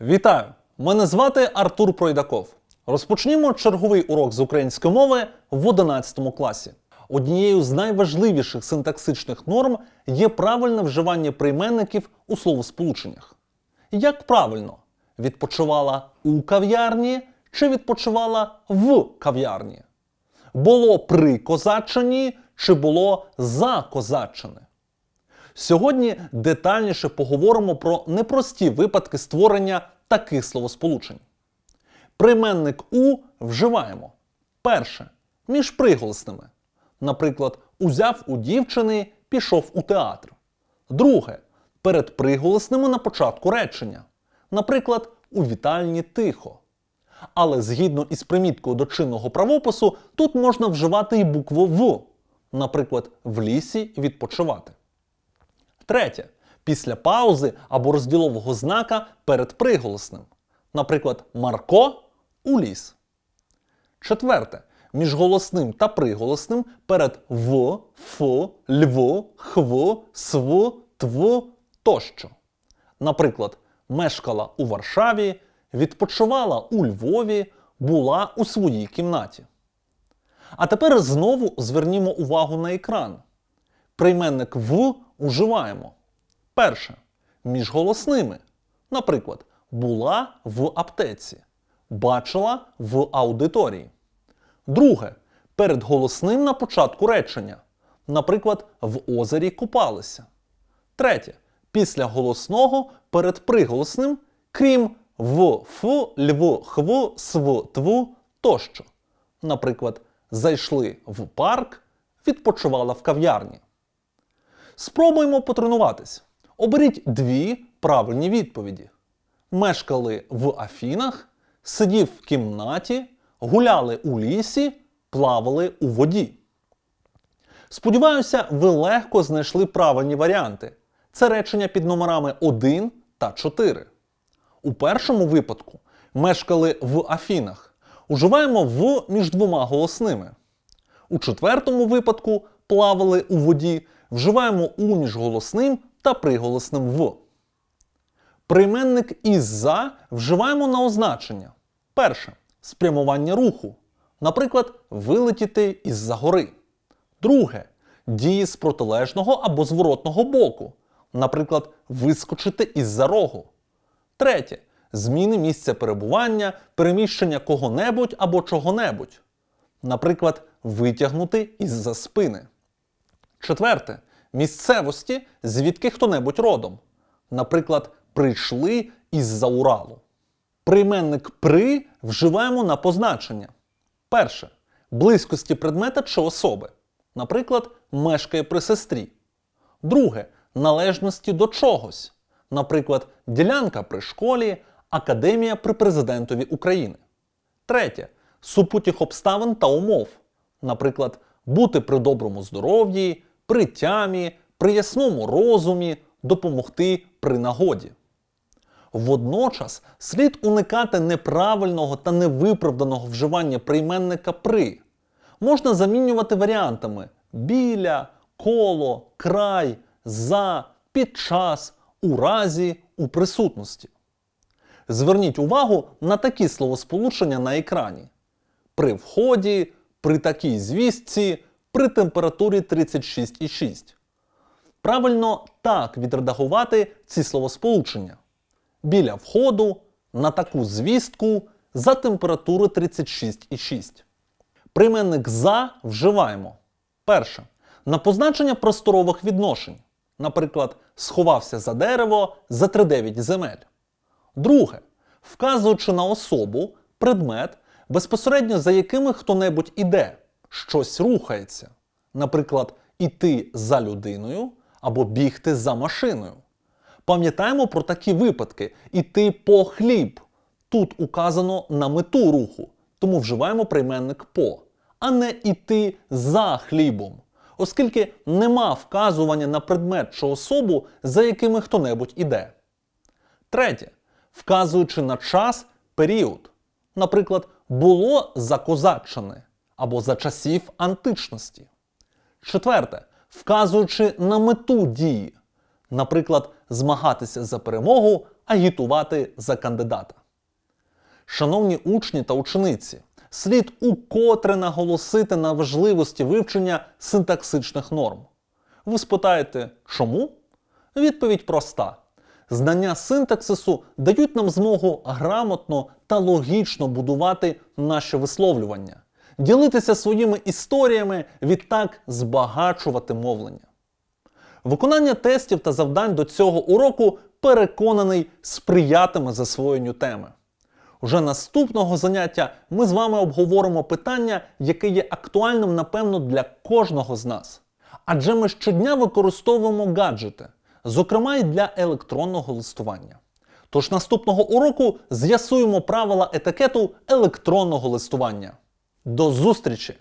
Вітаю! Мене звати Артур Пройдаков. Розпочнімо черговий урок з української мови в 11 класі. Однією з найважливіших синтаксичних норм є правильне вживання прийменників у словосполученнях. Як правильно відпочивала у кав'ярні чи відпочивала в кав'ярні? Було при козаччині чи було за козаччини? Сьогодні детальніше поговоримо про непрості випадки створення таких словосполучень. Прийменник у вживаємо. Перше між приголосними. Наприклад, узяв у дівчини, пішов у театр. Друге перед приголосними на початку речення. Наприклад, у вітальні тихо. Але згідно із приміткою до чинного правопису, тут можна вживати і букву В. Наприклад, в лісі відпочивати. Третє. Після паузи або розділового знака перед приголосним. Наприклад, Марко у ліс. Четверте. Між голосним та приголосним перед в, ф, льв, хв, св, тв тощо. Наприклад, мешкала у Варшаві, відпочивала у Львові, була у своїй кімнаті. А тепер знову звернімо увагу на екран. Прийменник в уживаємо. Перше. Між голосними. Наприклад, була в аптеці. Бачила в аудиторії. Друге. Перед голосним на початку речення. Наприклад, в озері купалися. Третє. Після голосного перед приголосним, крім в, ф, льв, хв, св, тв тощо. Наприклад, зайшли в парк, відпочивала в кав'ярні. Спробуємо потренуватись. Оберіть дві правильні відповіді: мешкали в Афінах, сидів в кімнаті, гуляли у лісі, плавали у воді. Сподіваюся, ви легко знайшли правильні варіанти. Це речення під номерами 1 та 4. У першому випадку мешкали в Афінах. Уживаємо в між двома голосними. У четвертому випадку плавали у воді, вживаємо у між голосним та приголосним в. Прийменник із-за вживаємо на означення. Перше спрямування руху. Наприклад, вилетіти із-за гори. Друге дії з протилежного або зворотного боку. Наприклад, вискочити із-за рогу. Третє зміни місця перебування, переміщення кого-небудь або чого-небудь. Наприклад, витягнути із-за спини. Четверте місцевості, звідки хто-небудь родом. Наприклад, прийшли із-за Уралу. Прийменник при вживаємо на позначення. Перше близькості предмета чи особи. Наприклад, мешкає при сестрі. Друге належності до чогось. Наприклад, ділянка при школі, академія при президентові України. Третє супутніх обставин та умов. Наприклад, бути при доброму здоров'ї, при тямі, при ясному розумі, допомогти при нагоді. Водночас слід уникати неправильного та невиправданого вживання прийменника при. Можна замінювати варіантами біля, коло, край, за, під час, у разі, у присутності. Зверніть увагу на такі словосполучення на екрані: при вході, при такій звістці, при температурі 36,6. Правильно так відредагувати ці словосполучення. Біля входу, на таку звістку, за температури 36,6. Прийменник за вживаємо. Перше. На позначення просторових відношень. Наприклад, сховався за дерево за 3-9 земель. Друге. Вказуючи на особу, предмет, безпосередньо за якими хто-небудь іде, щось рухається. Наприклад, іти за людиною або бігти за машиною. Пам'ятаємо про такі випадки: іти по хліб. Тут указано на мету руху, тому вживаємо прийменник по, а не іти за хлібом, оскільки нема вказування на предмет чи особу, за якими хто-небудь іде. Третє. Вказуючи на час, період. Наприклад, було за козаччини або за часів античності. Четверте. Вказуючи на мету дії. Наприклад, змагатися за перемогу агітувати за кандидата. Шановні учні та учениці, слід укотре наголосити на важливості вивчення синтаксичних норм. Ви спитаєте, чому? Відповідь проста. Знання синтаксису дають нам змогу грамотно та логічно будувати наші висловлювання, ділитися своїми історіями, відтак збагачувати мовлення. Виконання тестів та завдань до цього уроку переконаний сприятиме засвоєнню теми. Уже наступного заняття ми з вами обговоримо питання, яке є актуальним, напевно, для кожного з нас. Адже ми щодня використовуємо гаджети, зокрема й для електронного листування. Тож наступного уроку з'ясуємо правила етикету електронного листування. До зустрічі!